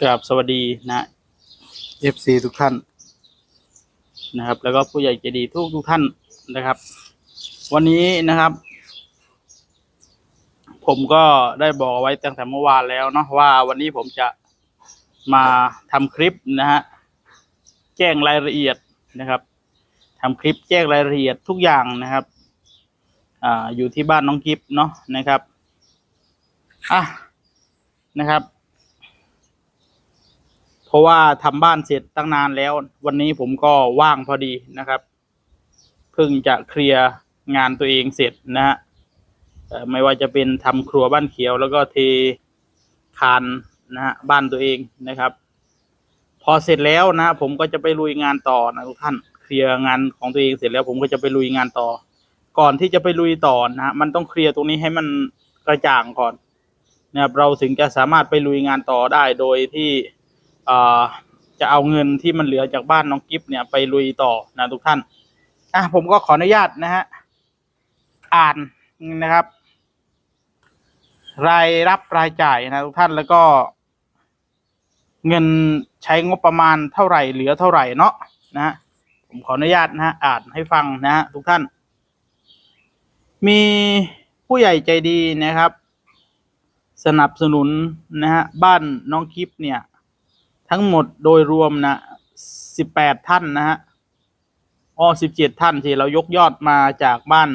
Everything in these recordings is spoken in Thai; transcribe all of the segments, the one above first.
กราบสวัสดีนะ FC ทุกท่านนะครับ แล้วก็ผู้ใหญ่ใจดีทุกทุกท่านนะครับ วันนี้นะครับ ผมก็ได้บอกเอาไว้ตั้งแต่เมื่อวานแล้วเนาะว่าวันนี้ผมจะมาทำคลิปนะฮะแจ้งรายละเอียดนะครับทำคลิปแจ้งรายละเอียดทุกอย่างนะครับอ่าอยู่ที่บ้านน้องกิฟเนาะนะครับอะนะครับเพ ราะว่าทำบ้านเสร็จตั้งนานแล้ว วันนี้ผมก็ว่างพอดีนะครับ เพิ่งจะเคลียร์งานตัวเองเสร็จนะฮะไม่ว่าจะเป็นทำครัวบ้านเขียว แล้วก็เทคานนะฮะบ้านตัวเองนะครับ พอเสร็จแล้วนะผมก็จะไปลุยงานต่อนะทุกท่านเคลียร์งานของตัวเองเสร็จแล้ว ผมก็จะไปลุยงานต่อ ก่อนที่จะไปลุยต่อนะฮะมันต้องเคลียร์ตรงนี้ให้มันกระจ่างก่อนนะครับเราถึงจะสามารถไปลุยงานต่อได้โดยที่ จะเอาเงินที่มันเหลือจากบ้านน้องกิฟเนี่ยไปลุยต่อนะทุกท่านอะผมก็ขออนุญาตนะฮะอ่านนะครับ รายรับรายจ่ายนะทุกท่านแล้วก็ เงินใช้งบประมาณเท่าไหร่เหลือเท่าไหร่เนาะนะผมขออนุญาตนะฮะอ่านให้ฟังนะฮะทุกท่าน มีผู้ใหญ่ใจดีนะครับ สนับสนุนนะฮะบ้านน้องกิฟเนี่ย ทั้งหมดโดยรวมนะสิบแปดท่านนะฮะอ้อสิบเจ็ดท่านที่เรายกยอดมาจากบ้าน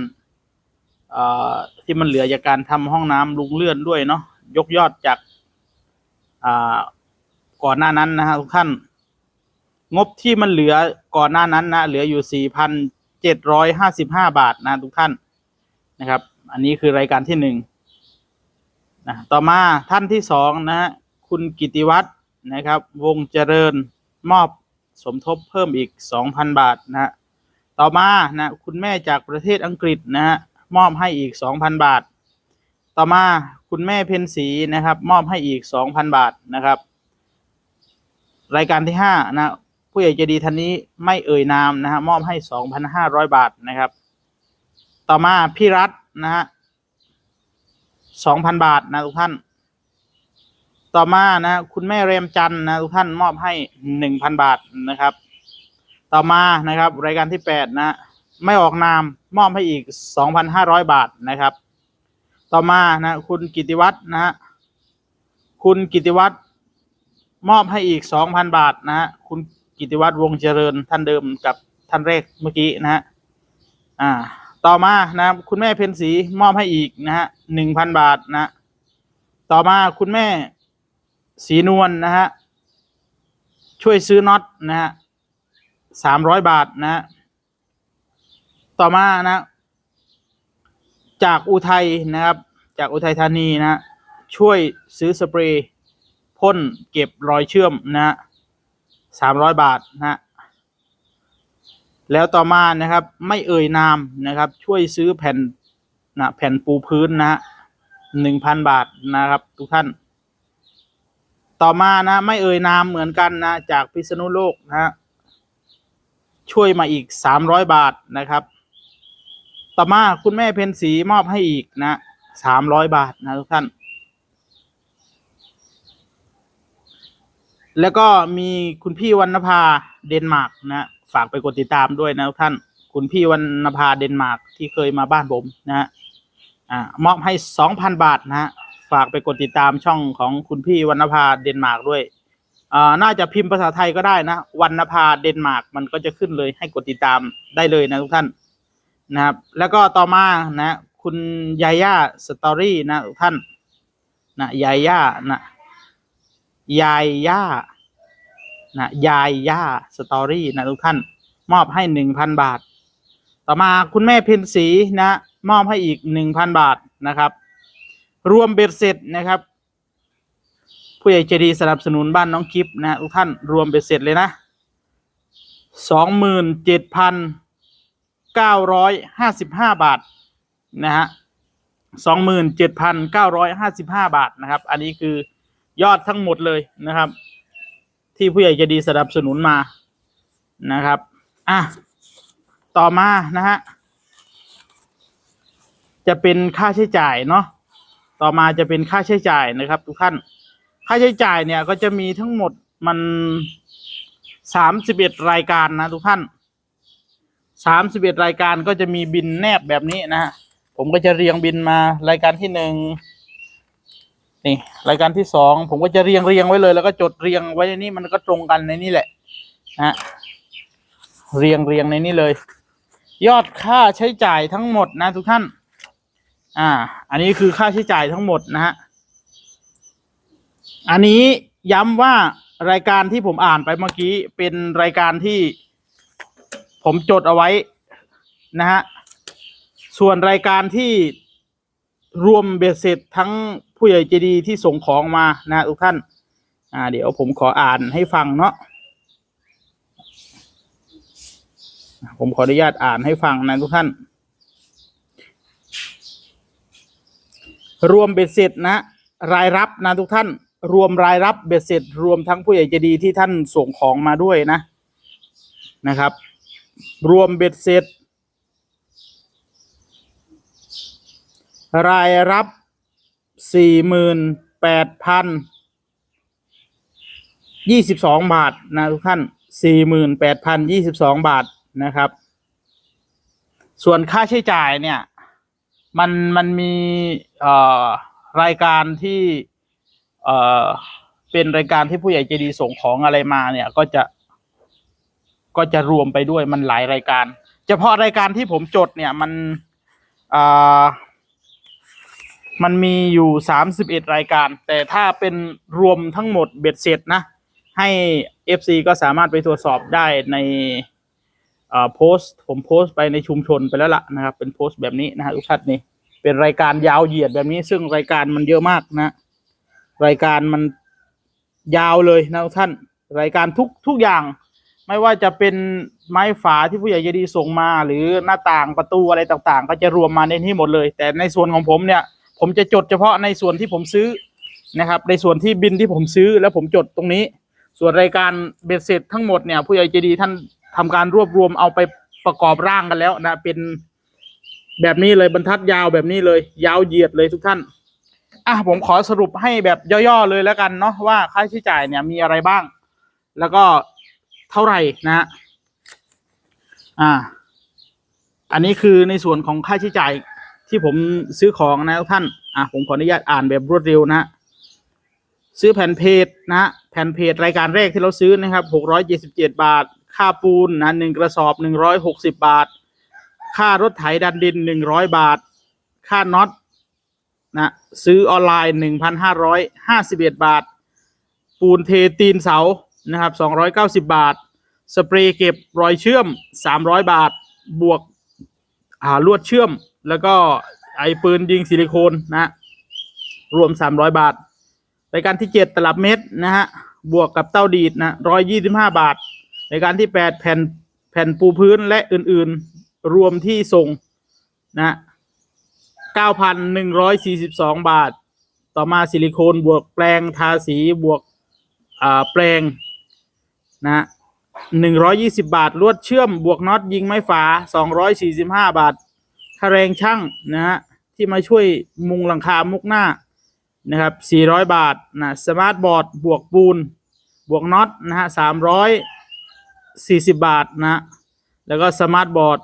ที่มันเหลือจากการทำห้องน้ำลุงเลื่อนด้วยเนาะยกยอดจากาก่อนหน้านั้นนะฮะทุกท่าน งบที่มันเหลือก่อนหน้านั้นนะเหลืออยู่สี่พันเจ็ดร้อยห้าสิบห้าบาทนะทุกท่านนะครับ อันนี้คือรายการที่หนึ่งนะต่อมาท่านที่สองนะฮะคุณกิติวัตร นะครับ วงเจริญมอบสมทบเพิ่มอีก 2,000 บาทนะฮะต่อมานะคุณแม่จากประเทศอังกฤษนะฮะมอบให้อีก 2,000 บาท ต่อมาคุณแม่เพนสีนะครับ มอบให้อีก 2,000 บาทนะครับ รายการที่5นะผู้ใหญ่ใจดีท่านนี้ไม่เอ่ยนามนะฮะมอบให้ 2,500 บาทนะครับ ต่อมาพี่รัฐนะฮะ2,000 บาทนะทุกท่าน ต่อมานะคุณแม่เรมจันนะทุกท่านมอบให้หนึ่งพันบาทนะครับ ต่อมานะครับ รายการที่แปดนะไม่ออกนามมอบให้อีกสองพันห้าร้อยบาทนะครับ ต่อมานะคุณกิติวัฒน์นะฮะคุณกิติวัฒน์มอบให้อีกสองพันบาทนะฮะคุณกิติวัฒน์วงเจริญท่านเดิมกับท่านแรกเมื่อกี้นะฮะอ่าต่อมานะครับคุณแม่เพ็ญศรีมอบให้อีกนะฮะหนึ่งพันบาทนะ ต่อมาคุณแม่ สีนวลนะฮะ ช่วยซื้อน็อตนะฮะสามร้อยบาทนะฮะ ต่อมานะ จากอุทัยนะครับ จากอุทัยธานีนะฮะช่วยซื้อสเปรย์พ่นเก็บรอยเชื่อมนะฮะสามร้อยบาทนะฮะแล้วต่อมานะครับ ไม่เอ่ยนามนะครับ ช่วยซื้อแผ่นนะแผ่นปูพื้นนะฮะหนึ่งพันบาทนะครับ ทุกท่าน ต่อมานะ ไม่เอ่ยนามเหมือนกันนะ จากพิษณุโลกนะฮะช่วยมาอีกสามร้อยบาทนะครับ ต่อมาคุณแม่เพนสีมอบให้อีกนะสามร้อยบาทนะทุกท่าน แล้วก็มีคุณพี่วรรณภาเดนมาร์กนะฝากไปกดติดตามด้วยนะทุกท่าน คุณพี่วรรณภาเดนมาร์กที่เคยมาบ้านผมนะฮะอ่ามอบให้สองพันบาทนะฮะ ฝากไปกดติดตามช่องของคุณพี่วรรณภาเดนมาร์กด้วยอ่าน่าจะพิมพ์ภาษาไทยก็ได้นะวรรณภาเดนมาร์กมันก็จะขึ้นเลยให้กดติดตามได้เลยนะทุกท่านนะครับ แล้วก็ต่อมานะ คุณยาย่าสตอรี่นะทุกท่านนะยาย่านะยายย่านะยายย่าสตอรี่นะทุกท่าน มอบให้หนึ่งพันบาท ต่อมาคุณแม่เพ็ญศรีนะ มอบให้อีกหนึ่งพันบาทนะครับ รวมเบ็ดเสร็จนะครับ ผู้ใหญ่ใจดีสนับสนุนบ้านน้องกิฟนะทุกท่านรวมเบ็ดเสร็จเลยนะสองหมื่นเจ็ดพันเก้าร้อยห้าสิบห้าบาทนะฮะสองหมื่นเจ็ดพันเก้าร้อยห้าสิบห้าบาทนะครับ อันนี้คือยอดทั้งหมดเลยนะครับ ที่ผู้ใหญ่ใจดีสนับสนุนมานะครับอะต่อมานะฮะจะเป็นค่าใช้จ่ายเนาะ ต่อมาจะเป็นค่าใช้จ่ายนะครับ ทุกท่าน ค่าใช้จ่ายเนี่ยก็จะมีทั้งหมดมันสามสิบเอ็ดรายการนะ ทุกท่านสามสิบเอ็ดรายการก็จะมีบินแนบแบบนี้นะฮะผมก็จะเรียงบินมารายการที่หนึ่งนี่รายการที่สองผมก็จะเรียงเรียงไว้เลย แล้วก็จดเรียงไว้ในนี้มันก็ตรงกันในนี้แหละนะฮะเรียงเรียงในนี้เลย ยอดค่าใช้จ่ายทั้งหมดนะทุกท่าน อ่า อันนี้คือค่าใช้จ่ายทั้งหมดนะฮะ อันนี้ย้ำว่ารายการที่ผมอ่านไปเมื่อกี้เป็นรายการที่ผมจดเอาไว้นะฮะ ส่วนรายการที่รวมเบ็ดเสร็จทั้งผู้ใหญ่ใจดีที่ส่งของมานะทุกท่าน อ่า เดี๋ยวผมขออ่านให้ฟังเนาะ ผมขออนุญาตอ่านให้ฟังนะทุกท่าน รวมเบ็ดเสร็จนะ รายรับนะทุกท่าน รวมรายรับเบ็ดเสร็จ รวมทั้งผู้ใหญ่ใจดีที่ท่านส่งของมาด้วยนะนะครับ รวมเบ็ดเสร็จ รายรับสี่หมื่นแปดพันยี่สิบสองบาทนะทุกท่านสี่หมื่นแปดพันยี่สิบสองบาทนะครับ ส่วนค่าใช้จ่ายเนี่ย มันมันมีเอ่อรายการที่เอ่อเป็นรายการที่ผู้ใหญ่ใจดีส่งของอะไรมาเนี่ย ก็จะ ก็จะรวมไปด้วยมันหลายรายการ เฉพาะรายการที่ผมจดเนี่ยมันอ่ามันมีอยู่สามสิบเอ็ดรายการ แต่ถ้าเป็นรวมทั้งหมดเบ็ดเสร็จนะ ให้ FC ก็สามารถไปตรวจสอบได้ใน โพสต์ผมโพสต์ไปในชุมชนไปแล้วล่ะนะครับ เป็นโพสต์แบบนี้นะฮะทุกท่านนี่เป็นรายการยาวเหยียดแบบนี้ ซึ่งรายการมันเยอะมากนะ รายการมันยาวเลยนะทุกท่าน รายการทุกทุกอย่าง ไม่ว่าจะเป็นไม้ฝาที่ผู้ใหญ่ใจดีส่งมา หรือหน้าต่างประตูอะไรต่างๆ ก็จะรวมมาในที่หมดเลย แต่ในส่วนของผมเนี่ย ผมจะจดเฉพาะในส่วนที่ผมซื้อนะครับ ในส่วนที่บินที่ผมซื้อแล้วผมจดตรงนี้ ส่วนรายการเบ็ดเสร็จทั้งหมดเนี่ยผู้ใหญ่ใจดีท่าน ทำการรวบรวมเอาไปประกอบร่างกันแล้วนะเป็นแบบนี้เลยบรรทัดยาวแบบนี้เลย ยาวเหยียดเลยทุกท่านอะผมขอสรุปให้แบบย่อๆเลยแล้วกันเนาะว่าค่าใช้จ่ายเนี่ยมีอะไรบ้าง แล้วก็เท่าไหร่นะอ่า อันนี้คือในส่วนของค่าใช้จ่ายที่ผมซื้อของนะทุกท่านอะผมขออนุญาตอ่านแบบรวดเร็วนะซื้อแผ่นเพจนะแผ่นเพจรายการแรกที่เราซื้อนะครับหกร้อยเจ็ดสิบเจ็ดบาท ค่าปูนนะหนึ่งกระสอบหนึ่งร้อยหกสิบบาท ค่ารถไถดันดินหนึ่งร้อยบาท ค่าน็อตนะซื้อออนไลน์หนึ่งพันห้าร้อยห้าสิบเอ็ดบาท ปูนเทตีนเสานะครับสองร้อยเก้าสิบบาท สเปรย์เก็บรอยเชื่อมสามร้อยบาท บวกอ่าลวดเชื่อม แล้วก็ไอปืนยิงซิลิโคนนะรวมสามร้อยบาทรายการที่เจ็ดตลับเม็ดนะฮะบวกกับเต้าดีดนะร้อยยี่สิบห้าบาท รายการที่แปดแผ่นแผ่นปูพื้นและอื่นๆรวมที่ส่งนะเก้าพันหนึ่งร้อยสี่สิบสองบาท ต่อมาซิลิโคนบวกแปลงทาสีบวกอ่าแปลงนะหนึ่งร้อยยี่สิบาท ลวดเชื่อมบวกน็อตยิงไม้ฝาสองร้อยสี่สิบห้าบาทค่าแรงช่างนะฮะที่มาช่วยมุงหลังคามุกหน้านะครับ400บาทนะสมาร์ทบอร์ดบวกปูนบวกน็อตนะฮะ 340บาทนะ แล้วก็สมาร์ทบอร์ด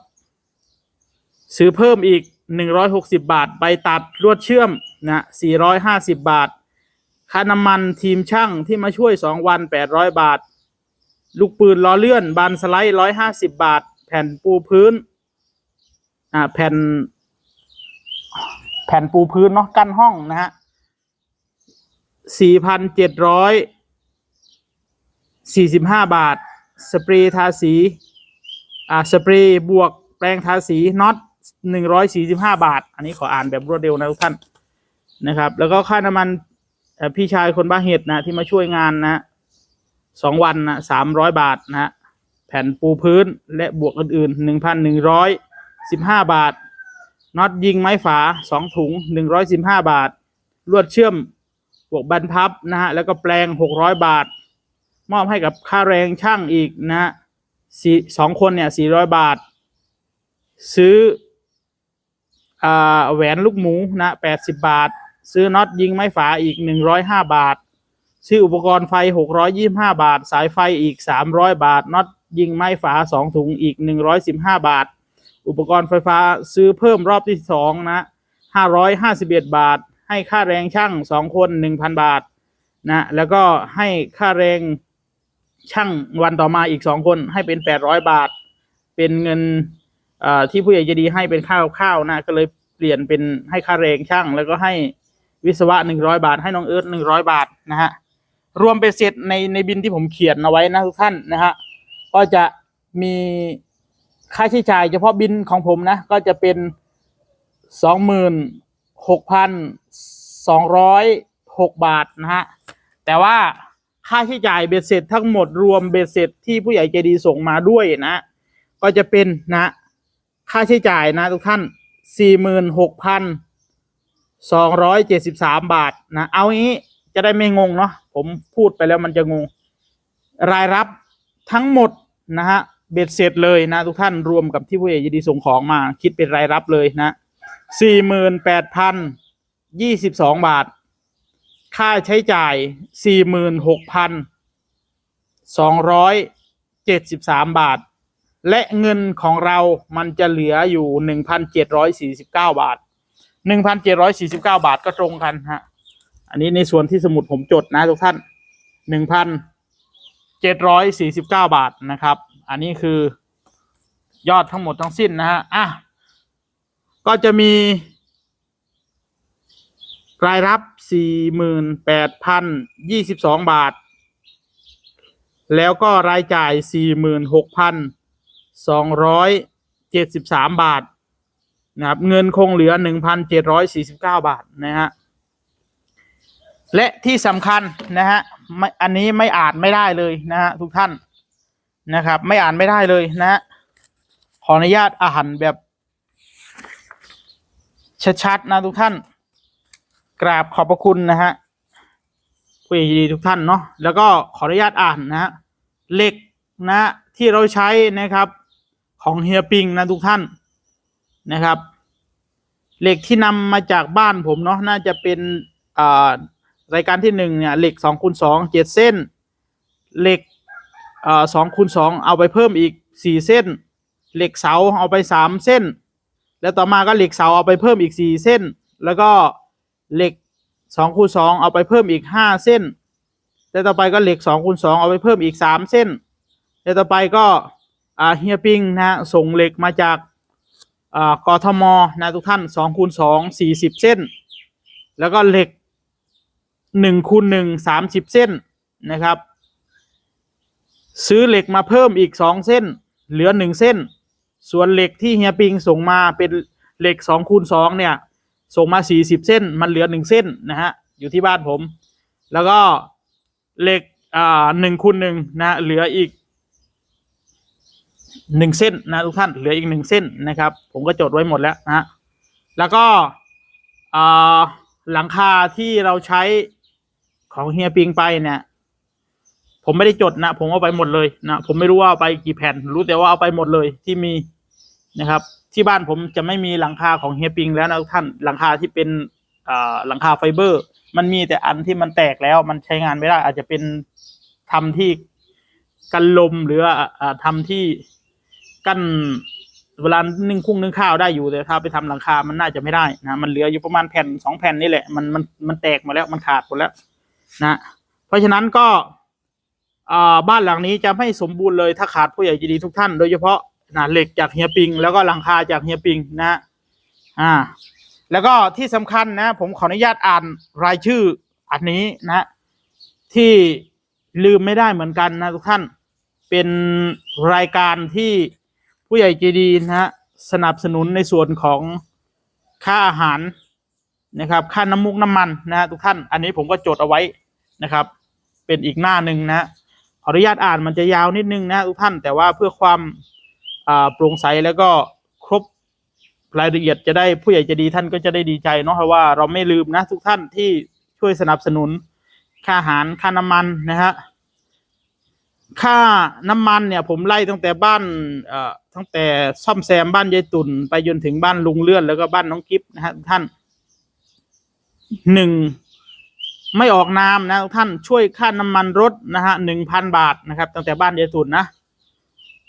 ซื้อเพิ่มอีก160บาท ใบตัดลวดเชื่อมนะ450บาท ค่าน้ำมันทีมช่างที่มาช่วย2วัน800บาท ลูกปืนล้อเลื่อน บานสไลด์150บาท แผ่นปูพื้น อ่า แผ่น แผ่นปูพื้นเนาะกั้นห้องนะฮะสี่พันเจ็ดร้อยสี่สิบห้าบาท สเปรย์ทาสีอ่าสเปรย์บวกแปรงทาสีน็อตหนึ่งร้อยสี่สิบห้าบาท อันนี้ขออ่านแบบรวดเร็วนะทุกท่านนะครับ แล้วก็ค่าน้ำมันพี่ชายคนบ้าเห็ดนะที่มาช่วยงานนะสองวันนะสามร้อยบาทนะฮะแผ่นปูพื้นและบวกอื่นๆหนึ่งพันหนึ่งร้อยสิบห้าบาทน็อตยิงไม้ฝาสองถุงหนึ่งร้อยสิบห้าบาท ลวดเชื่อมบวกบันพับนะฮะแล้วก็แปลงหกร้อยบาท มอบให้กับค่าแรงช่างอีกนะสี่สองคนเนี่ยสี่ร้อยบาท ซื้ออาแหวนลูกหมูนะแปดสิบบาท ซื้อน็อตยิงไม้ฝาอีกหนึ่งร้อยห้าบาท ซื้ออุปกรณ์ไฟหกร้อยี่ห้าบาท สายไฟอีกสามร้อยบาทน็อตยิงไม้ฝาสองถุงอีกหนึ่งร้อยสิบห้าบาท อุปกรณ์ไฟฟ้าซื้อเพิ่มรอบที่สองนะห้าร้อยห้าสิบเอ็ดบาท ให้ค่าแรงช่างสองคนหนึ่งพันบาทนะแล้วก็ให้ค่าแรง ช่างวันต่อมาอีกสองคนให้เป็นแปดร้อยบาท เป็นเงินอที่ผู้ใหญ่จะดีให้เป็นข้าวข้าวนะก็เลยเปลี่ยนเป็นให้ค่าแรงช่าง แล้วก็ให้วิศวะหนึ่งร้อยบาท ให้น้องเอิร์ธหนึ่งร้อยบาทนะฮะรวมเป็นเสร็จในในบินที่ผมเขียนเอาไว้นะทุกท่านนะฮะก็จะมีค่าใช้จ่ายเฉพาะบินของผมนะ ก็จะเป็นสองหมื่นหกพันสองร้อยหกบาทนะฮะแต่ว่า ค่าใช้จ่ายเบ็ดเสร็จทั้งหมดรวมเบ็ดเสร็จที่ผู้ใหญ่ใจดีส่งมาด้วยนะ ก็จะเป็นนะ ค่าใช้จ่ายนะทุกท่านสี่หมื่นหกพันสองร้อยเจ็ดสิบสามบาทนะเอางี้จะได้ไม่งงเนาะผมพูดไปแล้วมันจะงง รายรับทั้งหมดนะฮะเบ็ดเสร็จเลยนะทุกท่านรวมกับที่ผู้ใหญ่ยินดีส่งของมา คิดเป็นรายรับเลยนะสี่หมื่นแปดพันยี่สิบสองบาท ค่าใช้จ่ายสี่หมื่นหกพันสองร้อยเจ็ดสิบาท และเงินของเรามันจะเหลืออยู่หนึ่งพันเจ็ดร้อยสี่สิบาทหนึ่งพันเจ็ดร้อยสี่สิบาทก็ตรงกันฮะ อันนี้ในส่วนที่สมุดผมจดนะทุกท่านหนึ่งพันเจ็ดร้อยสี่สิบเก้าบาทนะครับ อันนี้คือยอดทั้งหมดทั้งสิ้นนะฮะ อะ ก็จะมี รายรับสี่หมื่นแปดพันยี่สิบาท แล้วก็รายจ่ายสี่หมื่นหกพันสองร้อยเจ็ดสิบาทนะครับเงินคงเหลือหนึ่งพันเจ็ดร้อยสี่สิบาบาทนะฮะและที่สำคัญนะฮะไม่อันนี้ไม่อ่านไม่ได้เลยนะฮะทุกท่านนะครับ ไม่อ่านไม่ได้เลยนะฮะขออนุญาตอ่านแบบชัดๆนะทุกท่าน กราบขอบพระคุณนะฮะผู้ใหญ่ดีทุกท่านเนาะแล้วก็ขออนุญาตอ่านนะฮะเหล็กนะที่เราใช้นะครับของเฮียปิงนะทุกท่านนะครับเหล็กที่นำมาจากบ้านผมเนาะน่าจะเป็นอ่ารายการที่หนึ่งเนี่ยเหล็กสองคูณสองเจ็ดเส้นเหล็กอ่าสองคูณสองเอาไปเพิ่มอีกสี่เส้นเหล็กเสาเอาไปสามเส้น แล้วต่อมาก็เหล็กเสาเอาไปเพิ่มอีกสี่เส้น แล้วก็ เหล็กสองคูณสองเอาไปเพิ่มอีกห้าเส้น แล้วต่อไปก็เหล็กสองคูณสองเอาไปเพิ่มอีกสามเส้น แล้วต่อไปก็เฮียปิงนะฮะส่งเหล็กมาจากอ่ากทมนะทุกท่านสองคูณสองสี่สิบเส้น แล้วก็เหล็กหนึ่งคูณหนึ่งสามสิบเส้นนะครับ ซื้อเหล็กมาเพิ่มอีกสองเส้น เหลือหนึ่งเส้น ส่วนเหล็กที่เฮียปิงส่งมาเป็นเหล็กสองคูณสองเนี่ย ส่งมาสี่สิบเส้น มันเหลือหนึ่งเส้นนะฮะ อยู่ที่บ้านผม แล้วก็เหล็กอ่าหนึ่งคูณหนึ่งนะเหลืออีกหนึ่งเส้นนะทุกท่านเหลืออีกหนึ่งเส้นนะครับ ผมก็จดไว้หมดแล้วนะฮะแล้วก็อ่าหลังคาที่เราใช้ของเฮียปิงไปเนี่ย ผมไม่ได้จดนะ ผมเอาไปหมดเลยนะผมไม่รู้ว่าเอาไปกี่แผ่น รู้แต่ว่าเอาไปหมดเลยที่มี นะครับ ที่บ้านผมจะไม่มีหลังคาของเฮียปิงแล้วนะท่านหลังคาที่เป็นหลังคาไฟเบอร์ มันมีแต่อันที่มันแตกแล้วมันใช้งานไม่ได้ อาจจะเป็นทำที่กันลมหรืออ่าอ่าทำที่กั้นเวลานึ่งคุ้งนึ่งข้าวได้อยู่แต่ถ้าไปทำหลังคา มันน่าจะไม่ได้นะ มันเหลืออยู่ประมาณแผ่นสองแผ่นนี่แหละ มันมันมันแตกหมาแล้วมันขาดหมดแล้วนะ เพราะฉะนั้นก็บ้านหลังนี้จะไม่สมบูรณ์เลยถ้าขาดผู้ใหญ่ใจดีทุกท่าน โดยเฉพาะ นะเหล็กจากเฮียปิง แล้วก็หลังคาจากเฮียปิงนะ อ่า แล้วก็ที่สำคัญนะ ผมขออนุญาตอ่านรายชื่ออันนี้นะ ที่ลืมไม่ได้เหมือนกันนะทุกท่านเป็นรายการที่ผู้ใหญ่ใจดีนะฮะสนับสนุนในส่วนของค่าอาหารนะครับ ค่าน้ำมุกน้ำมันนะฮะทุกท่าน อันนี้ผมก็จดเอาไว้นะครับ เป็นอีกหน้าหนึ่งนะขออนุญาตอ่านมันจะยาวนิดนึงนะทุกท่านแต่ว่าเพื่อความ โปร่งใสแล้วก็ครบรายละเอียดจะได้ผู้ใหญ่ใจะดีท่านก็จะได้ดีใจเนาะเพราะว่าเราไม่ลืมนะทุกท่านที่ช่วยสนับสนุน ค่าอาหารค่าน้ำมันนะฮะค่าน้ำมันเนี่ย ผมไล่ตั้งแต่บ้านเอ่อตั้งแต่ซ่อมแซมบ้านยายตุ่นไปจนถึงบ้านลุงเลื่อนแล้วก็บ้านน้องกิฟนะฮะท่านหนึ่งไม่ออกนามนะท่านช่วยค่าน้ำมันรถนะฮะหนึ่งพันบาทนะครับ ตั้งแต่บ้านยายตุนนะ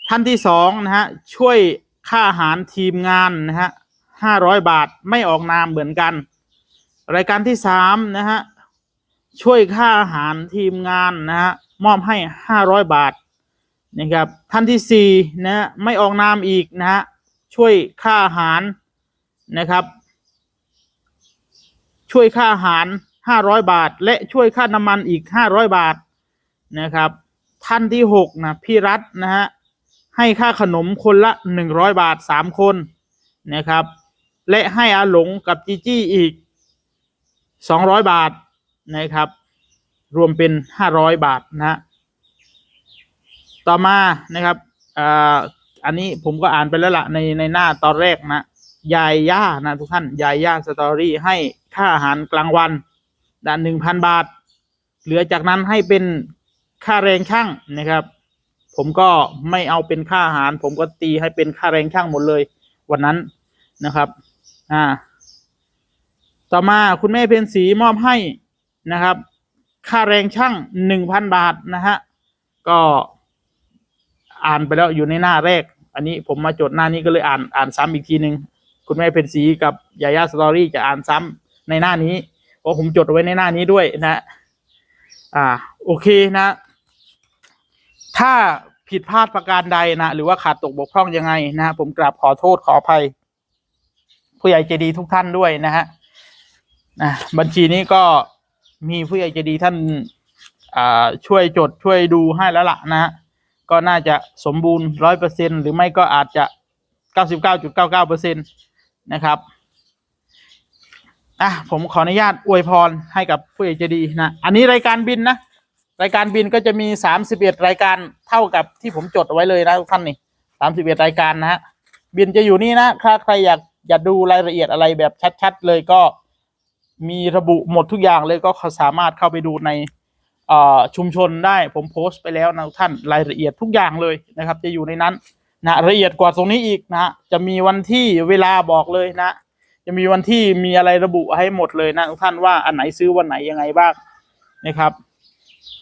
ท่านที่สองนะฮะช่วยค่าอาหารทีมงานนะฮะห้าร้อยบาทไม่ออกนามเหมือนกัน รายการที่สามนะฮะช่วยค่าอาหารทีมงานนะฮะมอบให้ห้าร้อยบาทนะครับท่านที่สี่นะไม่ออกนามอีกนะฮะช่วยค่าอาหารนะครับ ช่วยค่าอาหารห้าร้อยบาท และช่วยค่าน้ำมันอีกห้าร้อยบาทนะครับ ท่านที่หกนะพี่รัฐนะฮะ ให้ค่าขนมคนละหนึ่งร้อยบาทสามคนนะครับ และให้อาหลงกับจีจี้อีกสองร้อยบาทนะครับ รวมเป็นห้าร้อยบาทนะฮะต่อมานะครับอ่าอันนี้ผมก็อ่านไปแล้วล่ะในในหน้าตอนแรกนะยายย่านะทุกท่านยายย่าสตอรี่ให้ค่าอาหารกลางวันด้านหนึ่งพันบาท เหลือจากนั้นให้เป็นค่าแรงช่างนะครับ ผมก็ไม่เอาเป็นค่าอาหาร ผมก็ตีให้เป็นค่าแรงช่างหมดเลย วันนั้นนะครับ อ่า ต่อมาคุณแม่เพนสีมอบให้นะครับ ค่าแรงช่างหนึ่งพันบาทนะฮะก็อ่านไปแล้วอยู่ในหน้าแรก อันนี้ผมมาจดหน้านี้ก็เลยอ่านอ่านซ้ำอีกทีหนึ่งคุณแม่เพนสีกับยายาสตอรี่จะอ่านซ้ำในหน้านี้เพราะผมจดไว้ในหน้านี้ด้วยนะ อ่า โอเคนะ ถ้าผิดพลาดประการใดนะหรือว่าขาดตกบกพร่องยังไงนะฮะผมกราบขอโทษขออภัย ผู้ใหญ่ใจดีทุกท่านด้วยนะฮะนะบัญชีนี้ก็มีผู้ใหญ่ใจดีท่านอ่าช่วยจดช่วยดูให้แล้วล่ะนะฮะก็น่าจะสมบูรณ์ร้อยเปอร์เซ็นหรือไม่ก็อาจจะเก้าสิบเก้าจุดเก้าเก้าเปอร์เซ็นตนะครับอะผมขออนุญาตอวยพรให้กับผู้ใหญ่ใจดีนะ อันนี้รายการบินนะ รายการบินก็จะมีสามสิบเอ็ดรายการเท่ากับที่ผมจดเอาไว้เลยนะทุกท่านนี่สามสิบเอ็ดรายการนะฮะบินจะอยู่นี่นะถ้าใครอยากอยากดูรายละเอียดอะไรแบบชัด ๆ เลยก็มีระบุหมดทุกอย่างเลยก็สามารถเข้าไปดูในชุมชนได้ผมโพสต์ไปแล้วนะทุกท่านรายละเอียดทุกอย่างเลยนะครับ จะอยู่ในนั้นนะละเอียดกว่าตรงนี้อีกนะจะมีวันที่เวลาบอกเลยนะ จะมีวันที่มีอะไรระบุให้หมดเลยนะทุกท่านว่าอันไหนซื้อวันไหนยังไงบ้างนะครับ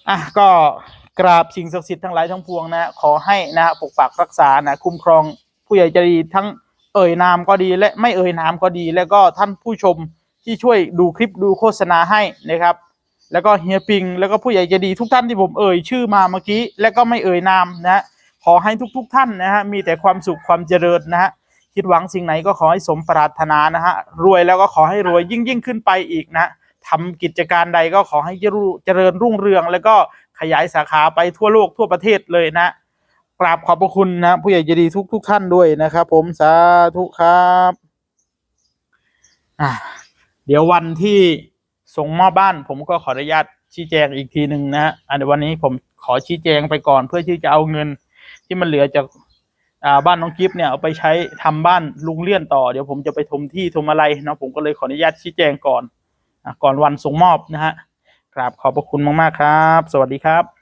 อะก็กราบสิ่งศักดิ์สิทธิ์ทั้งหลายทั้งปวงนะ ขอให้นะปกปักรักษานะคุ้มครองผู้ใหญ่ใจดีทั้งเอ่ยนามก็ดีและไม่เอ่ยนามก็ดี แล้วก็ท่านผู้ชมที่ช่วยดูคลิปดูโฆษณาให้นะครับ แล้วก็เฮียปิง แล้วก็ผู้ใหญ่ใจดีทุกท่านที่ผมเอ่ยชื่อมาเมื่อกี้ และก็ไม่เอ่ยนามนะฮะขอให้ทุกๆทท่านนะฮะมีแต่ความสุขความเจริญนะฮะคิดหวังสิ่งไหนก็ขอให้สมปรารถนานะฮะรวยแล้วก็ขอให้รวยยิ่งยิ่งขึ้นไปอีกนะ ทำกิจการใดก็ขอให้เจริญรุ่งเรือง แล้วก็ขยายสาขาไปทั่วโลกทั่วประเทศเลยนะกราบขอบพระคุณนะ ผู้ใหญ่ใจดีทุกทุกท่านด้วยนะครับ ผมสาธุครับอะเดี๋ยววันที่ส่งมอบบ้าน ผมก็ขออนุญาตชี้แจงอีกทีหนึ่งนะฮะอันวันนี้ผมขอชี้แจงไปก่อนเพื่อที่จะเอาเงินที่มันเหลือจากบ้านน้องกิฟเนี่ยเอาไปใช้ทำบ้านลุงเลี่ยนต่อเดี๋ยวผมจะไปทมที่ทมอะไรเนาะผมก็เลยขออนุญาตชี้แจงก่อน ก่อนวันส่งมอบนะฮะกราบขอบพระคุณมากๆครับ สวัสดีครับ